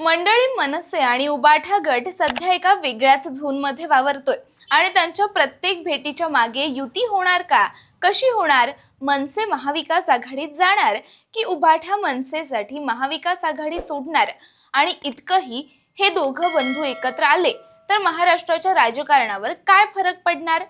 मंडळी मनसे आणि उबाठा गट सध्या एका वेगळ्याच झोनमध्ये वावरतोय. आणि त्यांच्या प्रत्येक भेटीच्या मागे युती होणार का? कशी होणार? मनसे महाविकास आघाडीत जाणार की उबाठा मनसेसाठी महाविकास आघाडी सोडणार? आणि इतकंही हे दोघं बंधू एकत्र आले तर महाराष्ट्राच्या राजकारणावर काय फरक पडणार?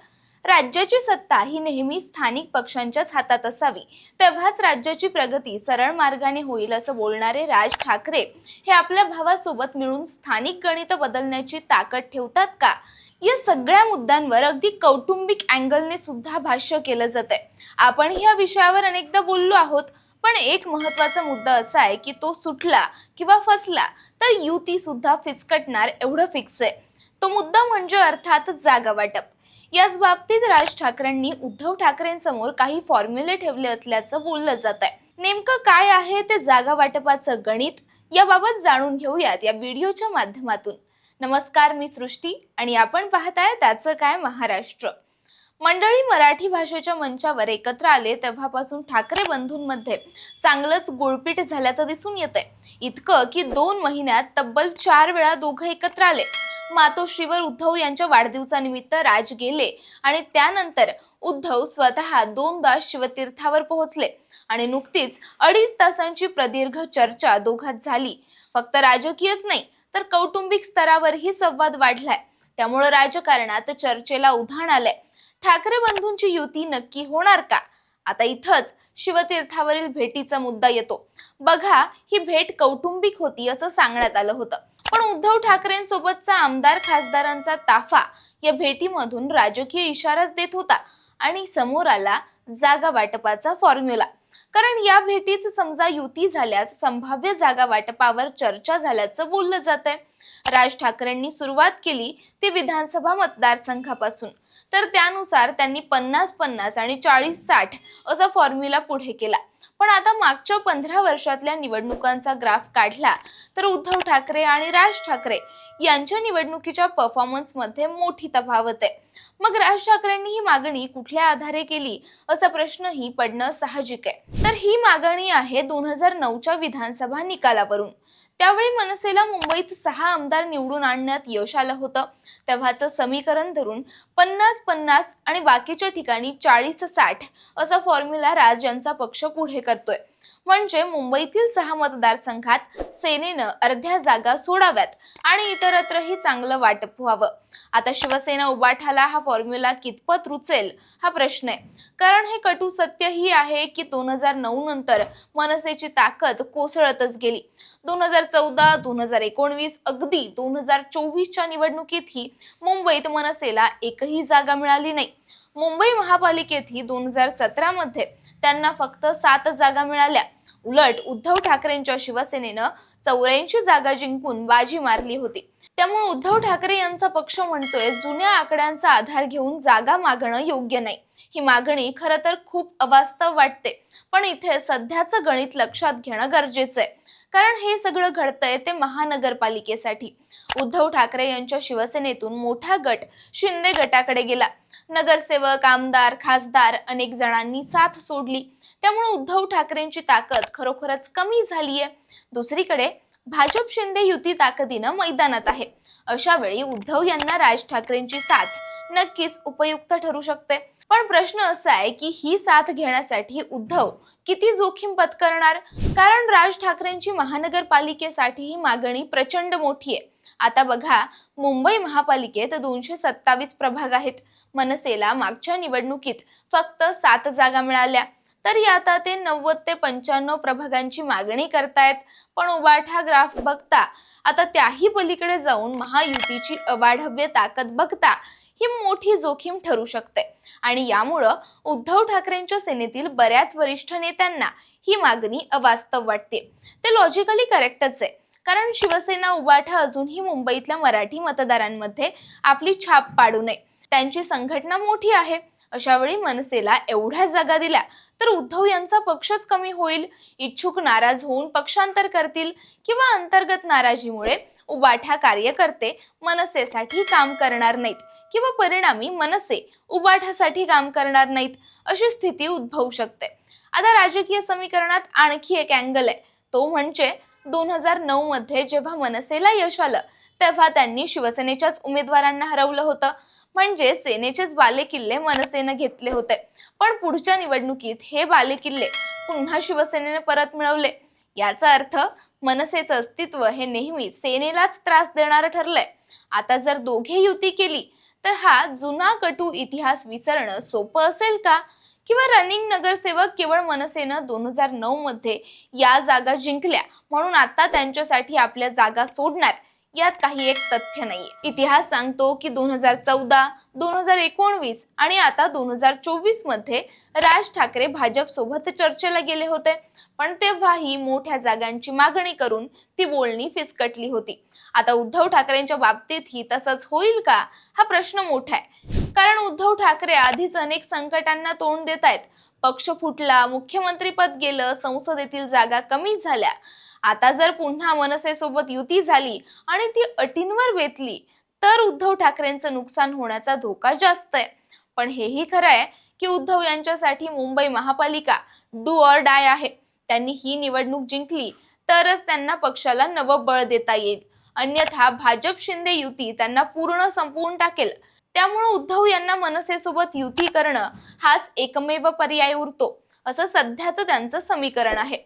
राज्याची सत्ता ही नेहमी स्थानिक पक्षांच्याच हातात असावी. तेव्हाच राज्याची प्रगती सरळ मार्गाने होईल असं बोलणारे राज ठाकरे हे आपल्या भावासोबत मिळून स्थानिक गणित बदलण्याची ताकद ठेवतात का? या सगळ्या मुद्द्यांवर अगदी कौटुंबिक अँगलने सुद्धा भाष्य केलं जात आहे आपण या विषयावर अनेकदा बोललो आहोत पण एक महत्त्वाचा मुद्दा असा आहे की तो सुटला किंवा फसला तर युती सुद्धा फिसकटणार एवढं फिक्स आहे. तो मुद्दा म्हणजे अर्थात जागा वाटप याच बाबतीत राज ठाकरेंनी उद्धव ठाकरेंसमोर काही फॉर्म्युले ठेवले असल्याचं बोललं जात आहे नेमकं काय आहे ते जागा वाटपाचं गणित याबाबत जाणून घेऊयात या व्हिडिओच्या माध्यमातून. नमस्कार मी सृष्टी आणि आपण पाहताय त्याचं काय महाराष्ट्र. मंडळी मराठी भाषेच्या मंचावर एकत्र आले तेव्हापासून ठाकरे बंधूंमध्ये चांगलंच गुळपीठ झाल्याचं दिसून येतंय. इतकं की दोन महिन्यात तब्बल चार वेळा दोघं एकत्र आले. मातोश्रीवर उद्धव यांच्या वाढदिवसानिमित्त राज गेले आणि त्यानंतर उद्धव स्वतः दोनदा शिवतीर्थावर पोहोचले आणि नुकतीच अडीच तासांची प्रदीर्घ चर्चा दोघात झाली. फक्त राजकीयच नाही तर कौटुंबिक स्तरावरही संवाद वाढलाय. त्यामुळं राजकारणात चर्चेला उधाण आलंय. ठाकरे बंधूंची युती नक्की होणार का? आता इथंच शिवतीर्थावरील भेटीचा मुद्दा येतो. बघा ही भेट कौटुंबिक होती असं सांगण्यात आलं होतं. पण उद्धव ठाकरेंसोबतचा आमदार खासदारांचा ताफा या भेटीमधून राजकीय इशाराच देत होता आणि समोर आला जागा वाटपाचा फॉर्म्युला कारण या भेटीत समजा युती झाल्यास संभाव्य जागा वाटपावर चर्चा झाल्याचं बोललं जात आहे राज ठाकरेंनी सुरुवात केली ती विधानसभा मतदारसंघापासून. तर त्यानुसार त्यांनी पन्नास पन्नास आणि चाळीस साठ असा फॉर्म्युला पुढे केला. पण आता मागच्या पंधरा वर्षातल्या निवडणुकांचा ग्राफ काढला तर उद्धव ठाकरे आणि राज ठाकरे यांच्या निवडणुकीच्या परफॉर्मन्समध्ये मोठी तफावत आहे. मग राज ठाकरेंनी ही मागणी कुठल्या आधारे केली असा प्रश्नही पडणं साहजिक आहे. तर ही मागणी आहे दोन हजार नऊच्या विधानसभा निकालावरून. त्यावेळी मनसेला मुंबईत सहा आमदार निवडून आणण्यात यश आलं होतं. तेव्हाचं समीकरण धरून पन्नास पन्नास आणि बाकीच्या ठिकाणी चाळीस साठ असा फॉर्म्युला राज यांचा पक्ष पुढे करतोय. म्हणजे मुंबईतील सहा मतदारसंघात सेनेनं अर्ध्या जागा सोडाव्यात आणि इतरत्रही चांगलं वाटप व्हावं. आता शिवसेना उबाठाला हा फॉर्म्युला कितपत रुचेल हा प्रश्न आहे. कारण हे कटू सत्य ही आहे की दोन हजार नऊ नंतर मनसेची ताकद कोसळतच गेली. दोन हजार चौदा दोन हजार एकोणवीस अगदी दोन हजार चोवीसच्या निवडणुकीतही मुंबईत मनसेला एकही जागा मिळाली नाही. मुंबई महापालिकेतही दोन हजार सतरा मध्ये त्यांना फक्त सात जागा मिळाल्या. उलट उद्धव ठाकरेंच्या शिवसेनेनं चौऱ्याऐंशी जागा जिंकून बाजी मारली होती. त्यामुळे उद्धव ठाकरे यांचा पक्ष म्हणतोय जुन्या आकड्यांचा आधार घेऊन जागा मागणं योग्य नाही. ही मागणी खरं तर खूप अवास्तव वाटते. पण इथे सध्याचं गणित लक्षात घेणं गरजेचं आहे. कारण हे सगळं घडतंय ते महानगरपालिकेसाठी. उद्धव ठाकरे यांच्या शिवसेनेतून मोठा गट शिंदे गटाकडे गेला. नगरसेवक आमदार खासदार अनेक जणांनी साथ सोडली. त्यामुळे उद्धव ठाकरेंची ताकद खरोखरच कमी झालीये. दुसरीकडे भाजप शिंदे युती ताकदीनं मैदानात आहे. अशा वेळी उद्धव यांना राज ठाकरेंची साथ नक्कीच उपयुक्त ठरू शकते. पण प्रश्न असा आहे की ही साथ घेण्यासाठी उद्धव किती जोखीम पत्करणार? कारण राज ठाकरेंची महानगरपालिकेसाठी ही मागणी प्रचंड मोठी आहे. आता बघा मुंबई महापालिकेत दोनशे सत्तावीस प्रभाग आहेत. मनसेला मागच्या निवडणुकीत फक्त सात जागा मिळाल्या. तरी आता ते नव्वद ते पंच्याण्णव प्रभागांची मागणी करतायत. पण उबाठा ग्राफ बघता आता त्याही पलीकडे जाऊन महायुतीची अवाढव्य ताकद बघता ही मोठी जोखीम ठरू शकते. आणि यामुळं उद्धव ठाकरेंच्या सेनेतील बऱ्याच वरिष्ठ नेत्यांना ही मागणी अवास्तव वाटते. ते लॉजिकली करेक्टच आहे. कारण शिवसेना उबाठा अजूनही मुंबईतल्या मराठी मतदारांमध्ये आपली छाप पाडू नये. त्यांची संघटना मोठी आहे. अशावेळी मनसेला एवढ्या जागा दिल्या तर उद्धव यांचा पक्षच कमी होईल? इच्छुक नाराज होऊन पक्षांतर करतील किंवा अंतर्गत नाराजीमुळे उबाठा कार्यकर्ते मनसेसाठी काम करणार नाहीत किंवा परिणामी मनसे उबाठासाठी काम करणार नाहीत अशी स्थिती उद्भवू शकते. आता राजकीय समीकरणात आणखी एक अँगल आहे. तो म्हणजे दोन हजार नऊ मध्ये जेव्हा मनसेला यश आलं तेव्हा त्यांनी शिवसेनेच्याच उमेदवारांना हरवलं होतं. म्हणजे सेनेचेच बालेकिल्ले मनसेनं घेतले होते. पण पुढच्या निवडणुकीत हे बालेकिल्ले पुन्हा शिवसेनेने परत मिळवले. याचा अर्थ मनसेचं अस्तित्व हे नेहमी सेनेलाच त्रास देणारं ठरलंय. आता जर दोघे युती केली तर हा जुना कटू इतिहास विसरणं सोपं असेल का? किंवा रनिंग नगरसेवक केवळ मनसेनं दोन हजार नऊ मध्ये या जागा जिंकल्या म्हणून आता त्यांच्यासाठी आपल्या जागा सोडणार? यात काही एक तथ्य नाहीये. इतिहास सांगतो की दोन हजार चौदा दोन हजार एकोणवीस आणि आता दोन हजार चोवीसमध्ये राज ठाकरे भाजप सोबत चर्चेला गेले होते. पण तेव्हाही मोठ्या जागांची मागणी करून ती बोलणी फिसकटली होती. आता उद्धव ठाकरेंच्या बाबतीतही तसंच होईल का? हा प्रश्न मोठा आहे. कारण उद्धव ठाकरे आधीच अनेक संकटांना तोंड देत आहेत पक्ष फुटला मुख्यमंत्रीपद गेलं संसदेतील जागा कमी झाल्या. आता जर पुन्हा मनसेसोबत युती झाली आणि ती अटींवर बेतली तर उद्धव ठाकरेंचं नुकसान होण्याचा धोका जास्त आहे. पण हेही खरं आहे की उद्धव यांच्यासाठी मुंबई महापालिका डू ऑर डाय आहे. त्यांनी ही निवडणूक जिंकली तरच त्यांना पक्षाला नवं बळ देता येईल. अन्यथा भाजप शिंदे युती त्यांना पूर्ण संपवून टाकेल. त्यामुळे उद्धव यांना मनसेसोबत युती करणं हाच एकमेव पर्याय उरतो असं सध्याचं त्यांचं समीकरण आहे.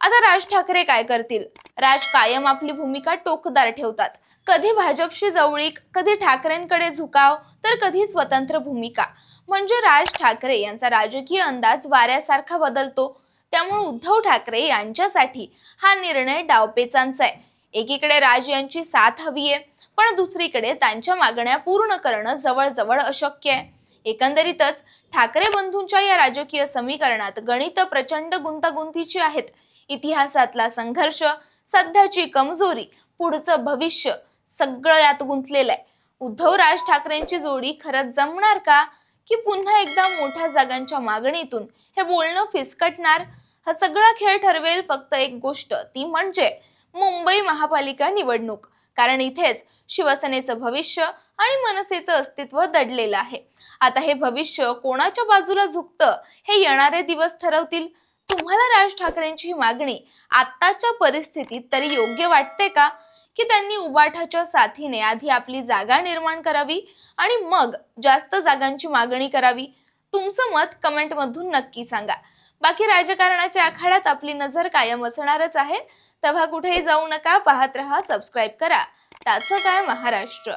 आता राज ठाकरे काय करतील? राज कायम आपली भूमिका टोकदार ठेवतात. कधी भाजपशी जवळीक कधी ठाकरेंकडे झुकाव तर कधी स्वतंत्र भूमिका. म्हणजे राज ठाकरे यांचा राजकीय अंदाज वाऱ्यासारखा बदलतो. त्यामुळे उद्धव ठाकरे यांच्यासाठी हा निर्णय डावपेचांचा आहे. एकीकडे राज यांची साथ हवी आहे पण दुसरीकडे त्यांच्या मागण्या पूर्ण करणं जवळजवळ अशक्य आहे. एकंदरीतच ठाकरे बंधूंच्या या राजकीय समीकरणात गणित प्रचंड गुंतागुंतीची आहेत. इतिहासातला संघर्ष सध्याची कमजोरी पुढचं भविष्य सगळं यात गुंतलेलं आहे. उद्धव राज ठाकरेंची जोडी खरंच जमणार का? की पुन्हा एकदा मोठ्या जागांच्या मागणीतून हे बोलणं फिसकटणार? हा सगळा खेळ ठरवेल फक्त एक गोष्ट ती म्हणजे मुंबई महापालिका निवडणूक. कारण इथेच शिवसेनेचं भविष्य आणि मनसेचं अस्तित्व दडलेलं आहे. आता हे भविष्य कोणाच्या बाजूला झुकतं हे येणारे दिवस ठरवतील? तुम्हाला राज ठाकरेंची ही मागणी आत्ताच्या परिस्थितीत तरी योग्य वाटते का? की त्यांनी उबाठाच्या साथीने आधी आपली जागा निर्माण करावी आणि मग जास्त जागांची मागणी करावी? तुमचं मत कमेंटमधून नक्की सांगा. बाकी राजकारणाच्या आखाड्यात आपली नजर कायम असणारच आहे. तेव्हा कुठेही जाऊ नका पाहत रहा सबस्क्राईब करा. त्याचं काय महाराष्ट्र?